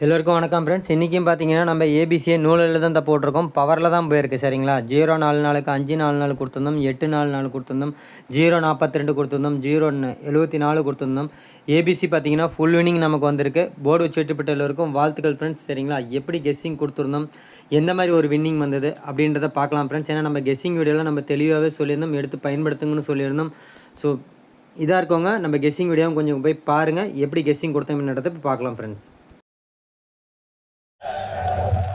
எல்லோருக்கும் வணக்கம் ஃப்ரெண்ட்ஸ் இன்றைக்கும் பார்த்தீங்கன்னா நம்ம ஏபிசியை நூலில் தான் போட்டிருக்கோம். பவரில் தான் போயிருக்கு சரிங்களா? ஜீரோ நாலு நாளுக்கு அஞ்சு நாலு நாள் கொடுத்துருந்தோம். எட்டு நாலு நாள் கொடுத்துருந்தோம். ஜீரோ நாற்பத்தி ரெண்டு கொடுத்துருந்தோம் ஜீரோ எழுபத்தி நாலு கொடுத்துருந்தோம். ஏபிசி பார்த்தீங்கன்னா ஃபுல் வினிங் நமக்கு வந்திருக்கு. போர்டு வச்சுட்டுப்பட்ட எல்லோருக்கும் வாழ்த்துக்கள் ஃப்ரெண்ட்ஸ் சரிங்களா? எப்படி கெஸ்ஸிங் கொடுத்துருந்தோம்? எந்த மாதிரி ஒரு வின்னிங் வந்தது? அப்படின்றத பார்க்கலாம் ஃப்ரெண்ட்ஸ் ஏன்னா நம்ம கெஸ்ஸிங் வீடியோவில் நம்ம தெளிவாகவே சொல்லியிருந்தோம். எடுத்து பயன்படுத்துங்கன்னு சொல்லியிருந்தோம். ஸோ இதாக இருக்கவங்க நம்ம கெஸ்ஸிங் வீடியோவும் கொஞ்சம் போய் பாருங்கள் எப்படி கெஸ்ஸிங் கொடுத்தோம்ன்றதை போய் பார்க்கலாம் friends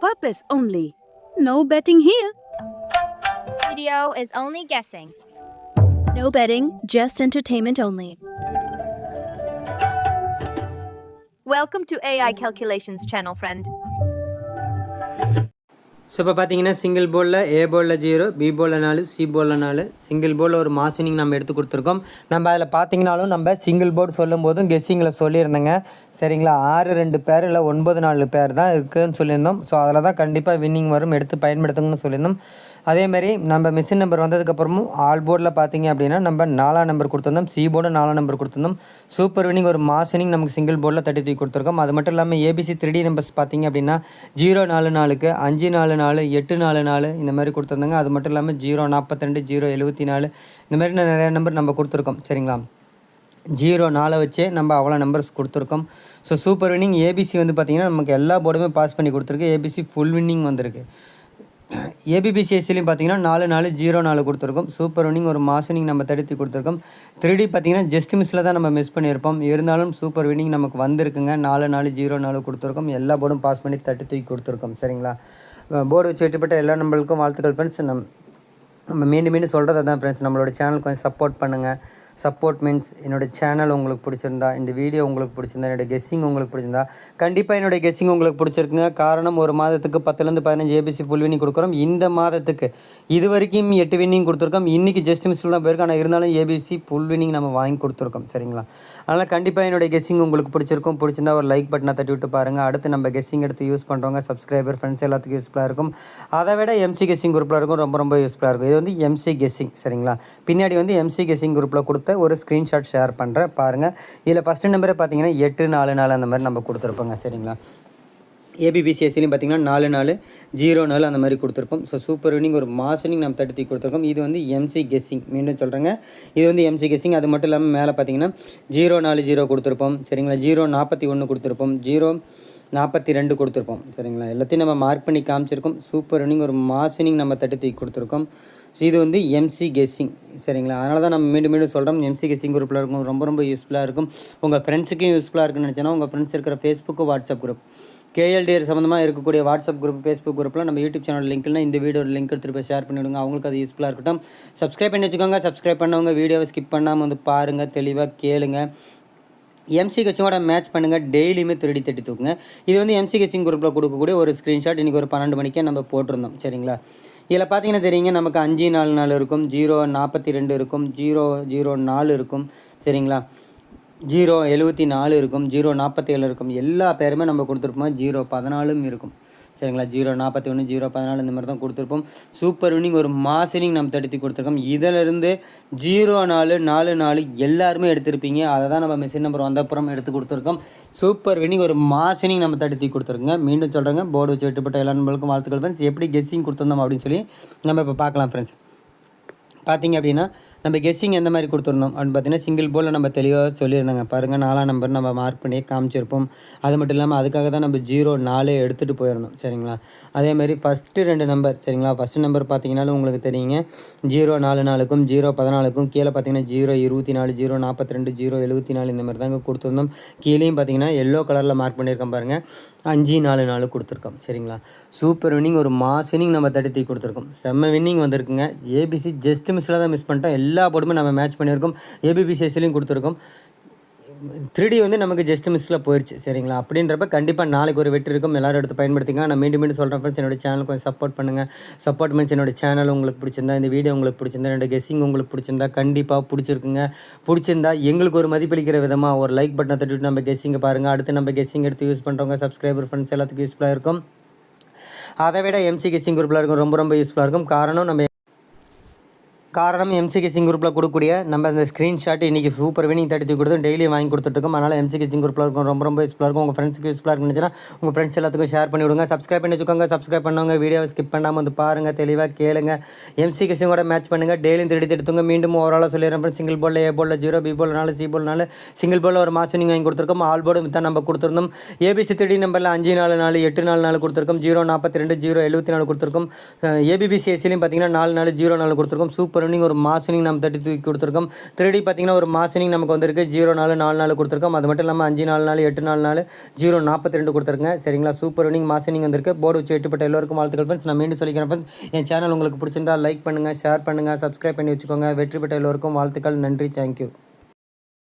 Purpose only. No betting here. Video is only guessing. No betting, just entertainment only. Welcome to AI Calculations channel, friend. So இப்போ பார்த்தீங்கன்னா சிங்கிள் போலில் ஏ போலில் ஜீரோ பி போலில் நாலு சி போலில் நாலு. சிங்கிள் போலில் ஒரு மார்ஜினிங் நம்ம எடுத்து கொடுத்துருக்கோம். நம்ம அதில் பார்த்தீங்கனாலும் நம்ம சிங்கிள் போர்டு சொல்லும் போதும் கெஸ்ஸிங்கில் சொல்லியிருந்தேங்க. சரிங்களா? ஆறு ரெண்டு பேர் இல்லை ஒன்பது நாலு பேர் தான் இருக்குதுன்னு சொல்லியிருந்தோம். ஸோ அதில் தான் கண்டிப்பாக வின்னிங் வரும் எடுத்து பயன்படுத்துங்கன்னு சொல்லியிருந்தோம். அதேமாரி நம்ம மிஷின் நம்பர் வந்ததுக்கப்புறமும் ஆல் போர்டில் பார்த்தீங்க அப்படின்னா நம்ம நாலாம் நம்பர் கொடுத்துருந்தோம். சி போர்டு நாலாம் நம்பர் கொடுத்துருந்தோம். சூப்பர் வினிங் ஒரு மாசனிங் நமக்கு சிங்கிள் போர்டில் தட்டி தூக்கி கொடுத்துருக்கோம். அது மட்டும் இல்லாமல் ஏபிசி த்ரீ டி நம்பர்ஸ் பார்த்தீங்க அப்படின்னா ஜீரோ நாலு நாலுக்கு அஞ்சு நாலு நாலு எட்டு நாலு நாலு இந்த மாதிரி கொடுத்துருந்தாங்க. அது மட்டும் இல்லாமல் ஜீரோ நாற்பத்திரெண்டு ஜீரோ எழுபத்தி நாலு இந்த மாதிரி நிறைய நம்பர் நம்ம கொடுத்துருக்கோம். சரிங்களா? ஜீரோ நாலை வச்சே நம்ம அவ்வளோ நம்பர்ஸ் கொடுத்துருக்கோம். ஸோ சூப்பர் வின்னிங் ஏபிசி வந்து பார்த்திங்கன்னா நமக்கு எல்லா போர்டுமே பாஸ் பண்ணி கொடுத்துருக்கு. ஏபிசி ஃபுல் வின்னிங் வந்திருக்கு. ஏபிபிசிஎஸ்சிலையும் பார்த்தீங்கன்னா நாலு நாலு ஜீரோ நாலு கொடுத்துருக்கோம். சூப்பர் வின்னிங் ஒரு மாசனிங் நம்ம தடுத்து கொடுத்துருக்கோம். த்ரீ டி பார்த்தீங்கன்னா ஜஸ்ட் மிஸ்ஸில் தான் நம்ம மிஸ் பண்ணியிருப்போம். இருந்தாலும் சூப்பர் வின்னிங் நமக்கு வந்திருக்குங்க. நாலு நாலு ஜீரோ நாலு கொடுத்துருக்கோம். எல்லா போர்டும் பாஸ் பண்ணி தட்டி தூக்கி கொடுத்துருக்கோம். சரிங்களா? போர்டு வச்சு வெட்டுப்பட்ட எல்லா நம்மளுக்கும் வாழ்த்துக்கள் ஃப்ரெண்ட்ஸ் நம் நம்ம மீண்டும் மீண்டும் சொல்கிறது தான் ஃப்ரெண்ட்ஸ் நம்மளோட சேனலுக்கு கொஞ்சம் சப்போர்ட் பண்ணுங்கள் சப்போர்ட் மீன்ஸ் என்னோட சேனல் உங்களுக்கு பிடிச்சிருந்தா இந்த வீடியோ உங்களுக்கு பிடிச்சிருந்தா என்னோடய கெஸ்ஸிங் உங்களுக்கு பிடிச்சிருந்தா கண்டிப்பாக என்னோடய கெஸ்ஸிங் உங்களுக்கு பிடிச்சிருக்குங்க. காரணம் ஒரு மாதத்துக்கு பத்துலேருந்து பதினஞ்சு ஏபிசி ஃபுல் வின்னிங் கொடுக்குறோம். இந்த மாதத்துக்கு இது வரைக்கும் எட்டு வின்னிங் கொடுத்துருக்கோம். இன்றைக்கி ஜஸ்ட் மிஸ்டில் தான் போயிருக்கு. ஆனால் இருந்தாலும் ஏபிசி ஃபுல் வின்னிங் நம்ம வாங்கி கொடுத்துருக்கோம். சரிங்களா? அதனால் கண்டிப்பாக என்னோடய கெஸ்ஸிங் உங்களுக்கு பிடிச்சிருக்கும். பிடிச்சிருந்தா ஒரு லைக் பட்டனை தட்டி விட்டு பாருங்கள் அடுத்து நம்ம கெஸ்ஸிங் எடுத்து யூஸ் பண்ணுறவங்க சப்ஸ்கிரைபர் ஃப்ரெண்ட்ஸ் எல்லாத்துக்கும் யூஸ்ஃபுல்லாக இருக்கும். அதை விட எம்சி கெஸ்ஸிங் குரூப்பில் இருக்கும். ரொம்ப ரொம்ப யூஸ்ஃபுல்லாக இருக்கும். இது வந்து எம்சி கெஸ்ஸிங் சரிங்களா? பின்னாடி வந்து எம்சி கெஸ்ஸிங் குரூப்பில் கொடுத்து ஒரு ஸ்க்ரீன்ஷாட் ஷேர் பண்ணுறேன் பாருங்கள் இதில் ஃபஸ்ட்டு நம்பரை பார்த்தீங்கன்னா எட்டு நாலு நாலு அந்த மாதிரி நம்ம கொடுத்துருப்போங்க. சரிங்களா? ஏபிபிசிஎஸ்சிலையும் பார்த்தீங்கன்னா நாலு நாலு ஜீரோ நாலு அந்த மாதிரி கொடுத்துருக்கோம் ஸோ சூப்பர் வினிங் ஒரு மாசனிங் நம்ம தடுத்தி கொடுத்துருக்கோம். இது வந்து எம்சி கெஸ்ஸிங் மீண்டும் சொல்கிறேங்க இது வந்து எம்சி கெஸ்ஸிங் அது மட்டும் இல்லாமல் மேலே பார்த்தீங்கன்னா ஜீரோ நாலு ஜீரோ கொடுத்துருப்போம். சரிங்களா? ஜீரோ நாற்பத்தி ஒன்று கொடுத்துருப்போம். ஜீரோ நாற்பத்தி ரெண்டு கொடுத்துருப்போம். சரிங்களா? எல்லாத்தையும் நம்ம மார்க் பண்ணி காமிச்சிருக்கோம். சூப்பர் ரன்னிங் ஒரு மாசனிங் நம்ம தட்டு தூக்கி கொடுத்துருக்கோம். ஸோ இது வந்து எம்சி கெஸ்ஸிங் சரிங்களா? அதனால தான் நம்ம மீண்டும் மீண்டும் சொல்கிறோம் எம்சி கெஸ்ஸிங் குரூப்பில் இருக்கும். ரொம்ப ரொம்ப யூஸ்ஃபுல்லாக இருக்கும். உங்கள் ஃப்ரெண்ட்ஸுக்கும் யூஸ்ஃபுல்லாக இருக்குன்னு நினச்சேன்னா உங்கள் ஃப்ரெண்ட்ஸ் இருக்கிற ஃபேஸ்புக்கு வாட்ஸ்அப் குரூப் கேஎல்டிஆர் சம்மந்தமாக இருக்கக்கூடிய வாட்ஸ்அப் குரூப் ஃபேஸ்புக் குரூப்பில் நம்ம யூடியூப் சேனல் லிங்க்னா இந்த வீடியோ லிங்க் எடுத்துகிட்டு போய் ஷேர் பண்ணிவிடுங்க அவங்களுக்கு அது யூஸ்ஃபுல்லாக இருக்கட்டும். சப்ஸ்கிரைப் பண்ணி வச்சுக்கோங்க. சப்ஸ்கிரைப் பண்ணவங்க வீடியோவை ஸ்கிப் பண்ணாமல் வந்து பாருங்கள் தெளிவாக கேளுங்கள் எம்சி கட்சியோட மேட்ச் பண்ணுங்கள் டெய்லியுமே திருடி தட்டி தூக்குங்க. இது வந்து எம்சி கட்சிங் குரூப்பில் கொடுக்கக்கூடிய ஒரு ஸ்க்ரீன்ஷாட் இன்றைக்கி ஒரு பன்னெண்டு மணிக்கே நம்ம போட்டிருந்தோம். சரிங்களா? இதில் பார்த்தீங்கன்னா தெரியுங்க நமக்கு அஞ்சு நாலு நாலு இருக்கும். ஜீரோ நாற்பத்தி ரெண்டு இருக்கும். ஜீரோ ஜீரோ நாலு இருக்கும். சரிங்களா? ஜீரோ எழுபத்தி நாலு இருக்கும். ஜீரோ நாற்பத்தி ஏழு இருக்கும். எல்லா பேருமே நம்ம கொடுத்துருப்போம். ஜீரோ பதினாலும் இருக்கும். சரிங்களா? ஜீரோ நாற்பத்தி ஒன்று ஜீரோ பதினாலு இந்த மாதிரி தான் கொடுத்துருப்போம். சூப்பர் வினிங் ஒரு மாசனிங் நம்ம தடுத்து கொடுத்துருக்கோம். இதிலிருந்து ஜீரோ நாலு நாலு நாலு எல்லாருமே எடுத்திருப்பீங்க. அதை தான் நம்ம மிஷின் நம்பர் வந்தப்புறம் எடுத்து கொடுத்துருக்கோம். சூப்பர் வினிங் ஒரு மாசனிங் நம்ம தடுத்தி கொடுத்துருக்கோங்க. மீண்டும் சொல்கிறேங்க போர்டு வச்சு வெட்டுப்பட்ட எல்லா நம்பளுக்கும் வாழ்த்துக்கள் ஃப்ரெண்ட்ஸ் எப்படி கெஸ்ஸிங் கொடுத்துருந்தோம் அப்படின்னு சொல்லி நம்ம இப்போ பார்க்கலாம் ஃப்ரெண்ட்ஸ் பார்த்தீங்க அப்படின்னா நம்ம கெஸ்ஸிங் எந்த மாதிரி கொடுத்துருந்தோம் அப்படின்னு பார்த்தீங்கன்னா சிங்கிள் போலில் நம்ம தெளிவாக சொல்லியிருந்தாங்க. பாருங்கள் நாலாம் நம்பர் நம்ம மார்க் பண்ணி காமிச்சிருப்போம். அது மட்டும் இல்லாமல் அதுக்காக தான் நம்ம ஜீரோ நாலே எடுத்துகிட்டு போயிருந்தோம் சரிங்களா? அதே மாதிரி ஃபஸ்ட்டு ரெண்டு நம்பர் சரிங்களா? ஃபஸ்ட்டு நம்பர் பார்த்தீங்கன்னாலும் உங்களுக்கு தெரியுங்க. ஜீரோ நாலு நாலுக்கும் ஜீரோ பதினாலுக்கும் கீழே பார்த்தீங்கன்னா ஜீரோ இருபத்தி நாலு ஜீரோ நாற்பத்தி ரெண்டு ஜீரோ எழுபத்தி நாலு இந்த மாதிரி தாங்க கொடுத்துருந்தோம். கீழேயும் பார்த்தீங்கன்னா எல்லோ கலரில் மார்க் பண்ணியிருக்கோம் பாருங்கள் அஞ்சு நாலு நாலு கொடுத்துருக்கோம் சரிங்களா? சூப்பர் வின்னிங் ஒரு மாஸ் வின்னிங் நம்ம தடுத்தி கொடுத்துருக்கோம். செம்ம வின்னிங் வந்திருக்குங்க. ஏபிசி ஜஸ்ட் மிஸ்ஸில் தான் மிஸ் பண்ணிட்டோம். எல்லா போர்டுமே நம்ம மேட்ச் பண்ணியிருக்கோம். ஏபிபிசிஎஸ்லையும் கொடுத்துருக்கோம். த்ரீ வந்து நமக்கு ஜஸ்ட் மிஸ்ஸில் போயிடுச்சு சரிங்களா? அப்படின்றப்ப கண்டிப்பாக நாளைக்கு ஒரு வெற்றி இருக்கும். எல்லாரும் எடுத்து பயன்படுத்திங்க நான் மீண்டும் மீண்டும் சொல்கிறேன் ஃப்ரெண்ட்ஸ் என்னோட சேனல் கொஞ்சம் சப்போர்ட் பண்ணுங்கள் சப்போர்ட் மீன்ஸ் என்னோட சேனல் உங்களுக்கு பிடிச்சிருந்தா இந்த வீடியோ உங்களுக்கு பிடிச்சிருந்தா என்னோட கெஸ்ஸிங் உங்களுக்கு பிடிச்சிருந்தா கண்டிப்பாக பிடிச்சிருக்குங்க. பிடிச்சிருந்தா எங்களுக்கு ஒரு மதிப்பளிக்கிற விதமாக ஒரு லைக் பட்டனை தட்டிட்டு நம்ம கெஸ்ஸிங்கை பாருங்கள் அடுத்து நம்ம கெஸ்ஸிங் எடுத்து யூஸ் பண்ணுறவங்க சப்ஸ்கிரைபர் ஃப்ரெண்ட்ஸ் எல்லாத்துக்கும் யூஸ்ஃபுல்லாக இருக்கும். அதை விட எம்சி கெஸ்ஸிங் குரூப்பில் இருக்கும். ரொம்ப ரொம்ப யூஸ்ஃபுல்லாக இருக்கும். காரணம் நம்ம காரணம் எம்சிகே சிங் குரூப்பில் கொடுக்கக்கூடிய நம்ம அந்த ஸ்க்ரீன்ஷாட் இன்றைக்கி சூப்பர் வினிங் தட்டி கொடுத்து டெய்லி வாங்கி கொடுத்துட்ருக்கோம். அதனால் எம்சிகே சிங் குரூப்பில் இருக்கும். ரொம்ப ரொம்ப யூஸ்ஃபுல்லாக இருக்கும். உங்கள் ஃப்ரெண்ட்ஸுக்கு யூஸ்ஃபுல்லாக இருந்துச்சுன்னா உங்கள் ஃப்ரெண்ட்ஸ் எல்லாத்துக்கும் ஷேர் பண்ணி விடுங்க. சப்ஸ்கிரைப் பண்ணி வச்சுக்கோங்க. சப்ஸ்கிரைப் பண்ணுவாங்க வீடியோவை ஸ்கிப் பண்ணாமல் வந்து பாருங்கள் தெளிவாக கேளுங்க. எம்சிகே சிங்கோட மேட்ச் பண்ணுங்கள் டெய்லியும் திருடி எடுத்துங்க மீண்டும் ஓவராலாக சொல்லிடுறேன் சிங்கிள் பாலில் ஏ போல ஜீரோ பி போல் நாலு சி பால் நாலு. சிங்கிள் பாலில் ஒரு மாதம் நீங்கள் வாங்கி கொடுத்துருக்கோம். ஆல் போர்டு தான் நம்ம கொடுத்துருந்தோம். ஏபிசி த்ரீ நம்பரில் அஞ்சு நாலு நாலு எட்டு நாலு நாலு கொடுத்துருக்கோம். ஜீரோ நாற்பத்தி ரெண்டு ஜீரோ எழுபத்தி நாலு கொடுத்துருக்கோம். ஏபிபிசி எஸ்சிலையும் பார்த்தீங்கன்னா நாலு நாலு ஜீரோ நாலு கொடுத்துருக்கோம். சூப்பர் வினிங் ஒரு மாசனிங் நம்ம தட்டி தூக்கி கொடுத்துருக்கோம் த்ரீடி பார்த்தீங்கன்னா ஒரு மாசனிங் நமக்கு வந்திருக்கு. ஜீரோ நாலு நாலு நாலு கொடுத்துருக்கோம். அது மட்டும் இல்லாமல் அஞ்சு நாலு நாலு எட்டு நாலு நாலு ஜீரோ நாற்பத்தி ரெண்டு கொடுத்துருங்க சரிங்களா சூப்பர் ரன்னிங் மாசனிங் வந்திருக்கு. போர்டு வச்சு எட்டுப்பட்ட எல்லோருக்கும் வாழ்த்துக்கள் ஃப்ரெண்ட்ஸ் நான் மீண்டும் சொல்லிக்கிறேன் ஃப்ரெண்ட்ஸ் என் சேனல் உங்களுக்கு பிடிச்சிருந்தா லைக் பண்ணுங்கள் ஷேர் பண்ணுங்கள் சப்ஸ்கிரைப் பண்ணி வச்சுக்கோங்க. வெற்றி பெற்ற எல்லோருக்கும் வாழ்த்துக்கள். நன்றி. தேங்க்யூ